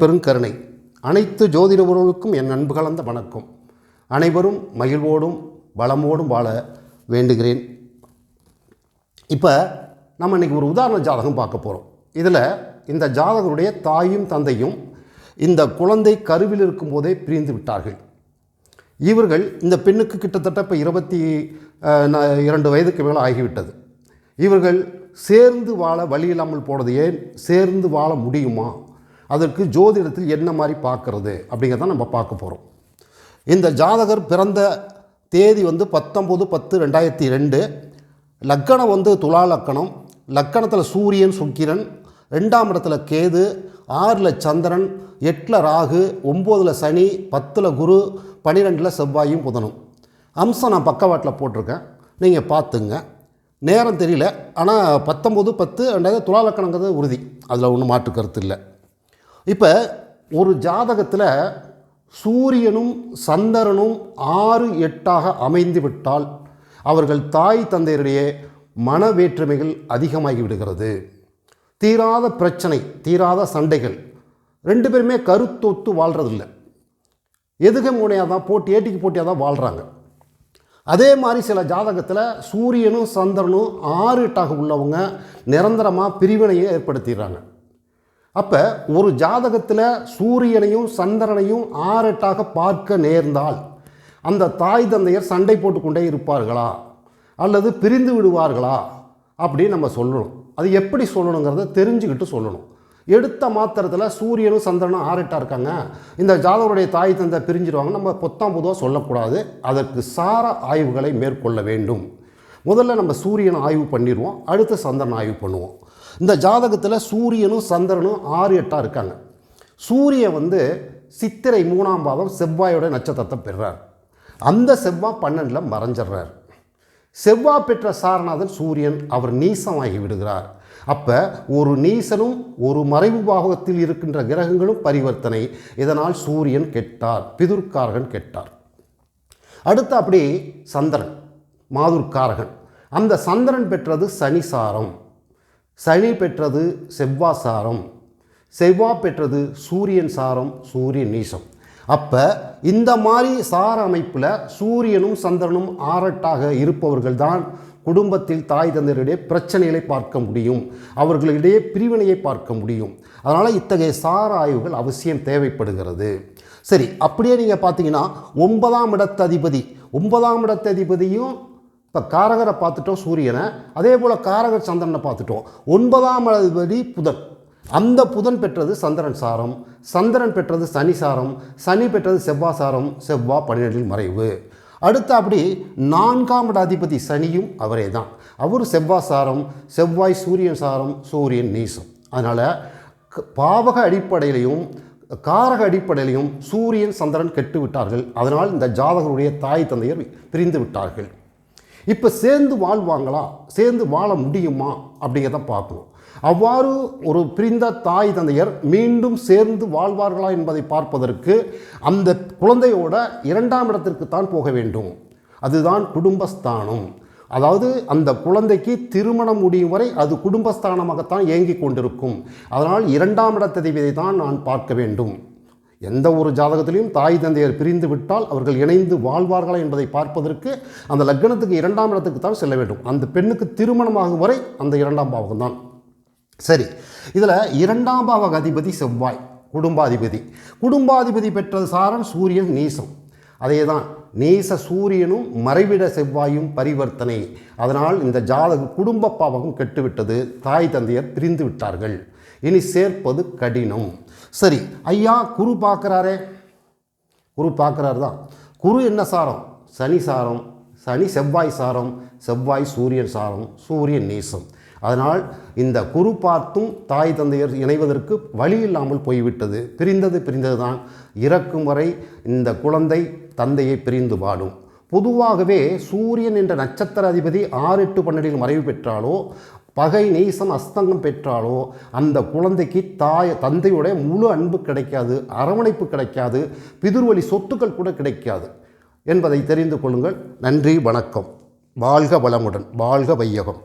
பெருங்கருணை. அனைத்து ஜோதிட உறவுகளுக்கும் என் அன்பு கலந்த வணக்கம். அனைவரும் மகிழ்வோடும் வளமோடும் வாழ வேண்டுகிறேன். இப்போ நம்ம இன்றைக்கி ஒரு உதாரண ஜாதகம் பார்க்க போகிறோம் இதில் இந்த ஜாதகருடைய தாயும் தந்தையும் இந்த குழந்தை கருவில் இருக்கும்போதே பிரிந்து விட்டார்கள். இவர்கள் இந்த பெண்ணுக்கு கிட்டத்தட்ட இப்போ இருபத்தி ந- இரண்டு வயதுக்கு மேலே ஆகிவிட்டது. இவர்கள் சேர்ந்து வாழ வழி இல்லாமல் போனது ஏன்? சேர்ந்து வாழ முடியுமா? அதற்கு ஜோதிடத்தில் என்ன மாதிரி பார்க்குறது அப்படிங்கிறத நம்ம பார்க்க போகிறோம் இந்த ஜாதகர் பிறந்த தேதி வந்து பத்தொம்போது பத்து ரெண்டாயிரத்தி ரெண்டு. லக்கணம் வந்து துலா லக்கணம். லக்கணத்தில் சூரியன் சுக்கிரன். ரெண்டாம் இடத்துல கேது ஆறில் சந்திரன் எட்டில் ராகு ஒம்போதில் சனி பத்தில் குரு பன்னிரெண்டில் செவ்வாயும் புதனும். அம்சம் நான் பக்கவாட்டில் போட்டிருக்கேன். நீங்கள் பார்த்துங்க. நேரம் தெரியல. ஆனால் பத்தொம்போது பத்து ரெண்டாவது துலா லக்கணங்கிறது உறுதி. அதில் ஒன்றும் மாற்று கருத்து இல்லை. இப்போ ஒரு ஜாதகத்தில் சூரியனும் சந்திரனும் ஆறு எட்டாக அமைந்து விட்டால் அவர்கள் தாய் தந்தையரிடையே மன வேற்றுமைகள் அதிகமாகி விடுகிறது. தீராத பிரச்சனை தீராத சண்டைகள் ரெண்டு பேருமே கருத்தொத்து வாழ்கிறதில்ல எதுக முனையாக தான் போட்டி ஏட்டிக்கு போட்டியாக தான் வாழ்கிறாங்க அதே மாதிரி சில ஜாதகத்தில் சூரியனும் சந்திரனும் ஆறு எட்டாக உள்ளவங்க நிரந்தரமாக பிரிவினையை ஏற்படுத்திடுறாங்க. அப்போ ஒரு ஜாதகத்தில் சூரியனையும் சந்திரனையும் ஆரெட்டாக பார்க்க நேர்ந்தால் அந்த தாய் தந்தையர் சண்டை போட்டுக்கொண்டே இருப்பார்களா? அல்லது பிரிந்து விடுவார்களா? அப்படின்னு நம்ம சொல்லணும். அது எப்படி சொல்லணுங்கிறத தெரிஞ்சுக்கிட்டு சொல்லணும். எடுத்த மாத்திரத்தில் சூரியனும் சந்திரனும் ஆரெட்டாக இருக்காங்க. இந்த ஜாதகருடைய தாய் தந்தை பிரிஞ்சிருவாங்க. நம்ம பொத்தாம் பொதுவாக சொல்லக்கூடாது. அதற்கு சார ஆய்வுகளை மேற்கொள்ள வேண்டும். முதல்ல நம்ம சூரியனை ஆய்வு பண்ணிடுவோம். அடுத்து சந்திரன் ஆய்வு பண்ணுவோம். இந்த ஜாதகத்தில் சூரியனும் சந்திரனும் ஆறு எட்டாக இருக்காங்க. சூரியன் வந்து சித்திரை மூணாம் பாதம் செவ்வாயோட நட்சத்திரத்தை பெறுறார். அந்த செவ்வாய் பன்னெண்டில் மறைஞ்சிடுறார். செவ்வாய் பெற்ற சாரநாதன் சூரியன் அவர் நீசமாகி விடுகிறார். அப்போ ஒரு நீசனும் ஒரு மறைவு பாகத்தில் இருக்கின்ற கிரகங்களும் பரிவர்த்தனை. இதனால் சூரியன் கெட்டார் பிதுர்காரகன் கெட்டார். அடுத்து அப்படி சந்திரன் மாதுர்காரகன். அந்த சந்திரன் பெற்றது சனி சாரம் சனி பெற்றது செவ்வாய் சாரம். செவ்வா பெற்றது சூரியன் சாரம் சூரியன் நீசம். அப்போ இந்த மாதிரி சார அமைப்பில் சூரியனும் சந்திரனும் ஆரட்டாக இருப்பவர்கள் தான் குடும்பத்தில் தாய் தந்தையரிடையே பிரச்சனைகளை பார்க்க முடியும். அவர்களிடையே பிரிவினையை பார்க்க முடியும். அதனால் இத்தகைய சார ஆய்வுகள் அவசியம் தேவைப்படுகிறது. சரி அப்படியே நீங்கள் பார்த்தீங்கன்னா ஒன்பதாம் இடத்ததிபதி ஒன்பதாம் இடத்ததிபதியும் இப்போ காரகரை பார்த்துட்டோம் சூரியனை அதே போல் காரகர் சந்திரனை பார்த்துட்டோம். ஒன்பதாம் அதிபதி புதன். அந்த புதன் பெற்றது சந்திரன் சாரம் சந்திரன் பெற்றது சனி சாரம் சனி பெற்றது செவ்வாய் சாரம் செவ்வாய் பன்னிரெண்டில் மறைவு. அடுத்து அப்படி நான்காம் அதிபதி சனியும் அவரே தான். அவர் செவ்வாய் சாரம் செவ்வாய் சூரியன் சாரம் சூரியன் நீசம். அதனால் பாவக அடிப்படையிலையும் காரக அடிப்படையிலையும் சூரியன் சந்திரன் கெட்டு விட்டார்கள் அதனால் இந்த ஜாதகருடைய தாய் தந்தையர் பிரிந்து விட்டார்கள். இப்போ சேர்ந்து வாழ்வாங்களா? சேர்ந்து வாழ முடியுமா? அப்படிங்கிறத பார்க்கணும். அவ்வாறு ஒரு பிரிந்த தாய் தந்தையர் மீண்டும் சேர்ந்து வாழ்வார்களா என்பதை பார்ப்பதற்கு அந்த குழந்தையோட இரண்டாம் இடத்திற்கு தான் போக வேண்டும். அதுதான் குடும்பஸ்தானம். அதாவது அந்த குழந்தைக்கு திருமணம் முடியும் வரை அது குடும்பஸ்தானமாகத்தான் இயங்கிக் கொண்டிருக்கும். அதனால் இரண்டாம் இடத்ததிபதியை தான் நான் பார்க்க வேண்டும். எந்த ஒரு ஜாதகத்திலையும் தாய் தந்தையர் பிரிந்து விட்டால் அவர்கள் இணைந்து வாழ்வார்களா என்பதை பார்ப்பதற்கு அந்த லக்னத்துக்கு இரண்டாம் இடத்துக்கு தான் செல்ல வேண்டும். அந்த பெண்ணுக்கு திருமணமாகும் வரை அந்த இரண்டாம் பாவகம் தான். சரி இதில் இரண்டாம் பாவக அதிபதி செவ்வாய் குடும்பாதிபதி. குடும்பாதிபதி பெற்றது சாரன் சூரியன் நீசம். அதே தான் நீச சூரியனும் மறைவிட செவ்வாயும் பரிவர்த்தனை. அதனால் இந்த ஜாதக குடும்ப பாவகம் கெட்டுவிட்டது. தாய் தந்தையர் பிரிந்து விட்டார்கள். இனி சேர்ப்பது கடினம். சரி ஐயா குரு பார்க்குறாரே. குரு பார்க்குறாரு தான். குரு என்ன சாரம்? சனி சாரம் சனி செவ்வாய் சாரம் செவ்வாய் சூரியன் சாரம் சூரியன் நீசம். அதனால் இந்த குரு பார்த்தும் தாய் தந்தையர் இணைவதற்கு வழி இல்லாமல் போய்விட்டது. பிரிந்தது பிரிந்தது தான் இறக்கும் வரை இந்த குழந்தை தந்தையை பிரிந்து வாடும். பொதுவாகவே சூரியன் என்ற நட்சத்திர அதிபதி ஆறு எட்டு பன்னெண்டில் மறைவு பெற்றாலோ பகை நீசம் அஸ்தங்கம் பெற்றாலோ அந்த குழந்தைக்கு தாய் தந்தையுடைய முழு அன்பு கிடைக்காது அரவணைப்பு கிடைக்காது பிதுர்வழி சொத்துக்கள் கூட கிடைக்காது என்பதை தெரிந்து கொள்ளுங்கள். நன்றி வணக்கம். வாழ்க வளமுடன் வாழ்க வையகம்.